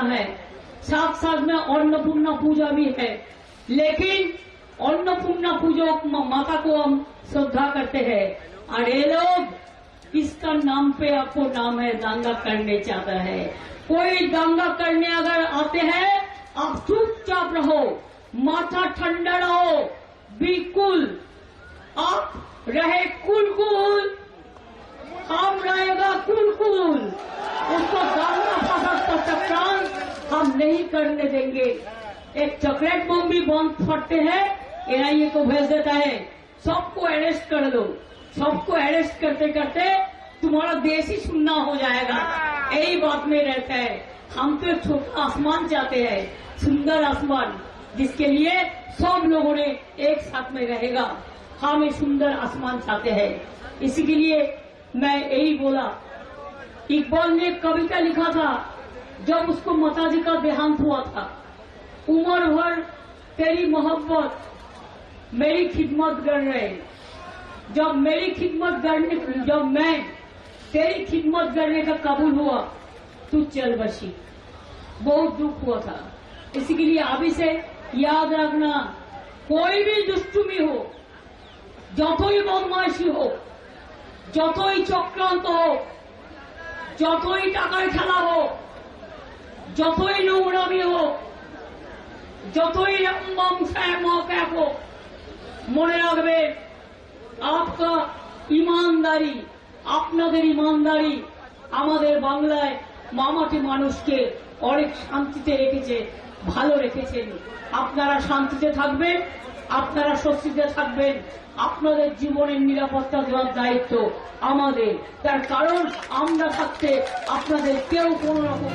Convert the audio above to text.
अन्नपूर्णा है। साथ साथ में अन्नपूर्णा पूजा भी है। लेकिन अन्नपूर्णा पूजा माता को हम श्रद्धा करते हैं। और ये लोग, इसका नाम पे आपको नाम है, दंगा करने चाहता है। कोई दंगा करने अगर आते हैं, आप चुपचाप रहो। माथा ठंडा रहो। बिल्कुल। आप रहे कुल कुल हम रहेगा कुल कुल उसको दांगा फसद का चक्रांत हम नहीं करने देंगे। एक चॉकलेट बम भी बंद फटते हैं एनआईए को भेज देता है। सबको अरेस्ट कर लो सबको अरेस्ट करते करते तुम्हारा देश ही सुनना हो जाएगा। यही बात में रहता है। हम तो छोटा आसमान चाहते हैं, सुंदर आसमान, जिसके लिए सब लोगों ने एक साथ में रहेगा। हम एक सुंदर आसमान चाहते हैं। इसी के लिए मैं यही बोला। इकबाल ने कविता लिखा था। जब उसको माताजी का देहांत हुआ था उम्र भर तेरी मोहब्बत मेरी खिदमत कर रहे जब मेरी खिदमत करने जब मैं तेरी खिदमत करने का कबूल हुआ तू चल बसी बहुत दुख हुआ था इसी के लिए अभी से याद रखना कोई भी दुष्टुमी हो যতই বদমাইশি হোক যতই চক্রান্ত হোক যতই টাকার খেলা হোক যতই নোংরামি হোক, যতই মহাপ্যাক হোক, মনে রাখবে, আপকা ইমানদারি, আপনাদের ইমানদারি আমাদের বাংলায় মামাটি মানুষকে অনেক শান্তিতে রেখেছে, ভালো রেখেছেন। আপনারা শান্তিতে থাকবেন। আপনারা স্বস্তিতে থাকবেন। আপনাদের জীবনের নিরাপত্তা দেওয়ার দায়িত্ব আমাদের। তার কারণ আমরা থাকতে আপনাদের কেউ কোন রকম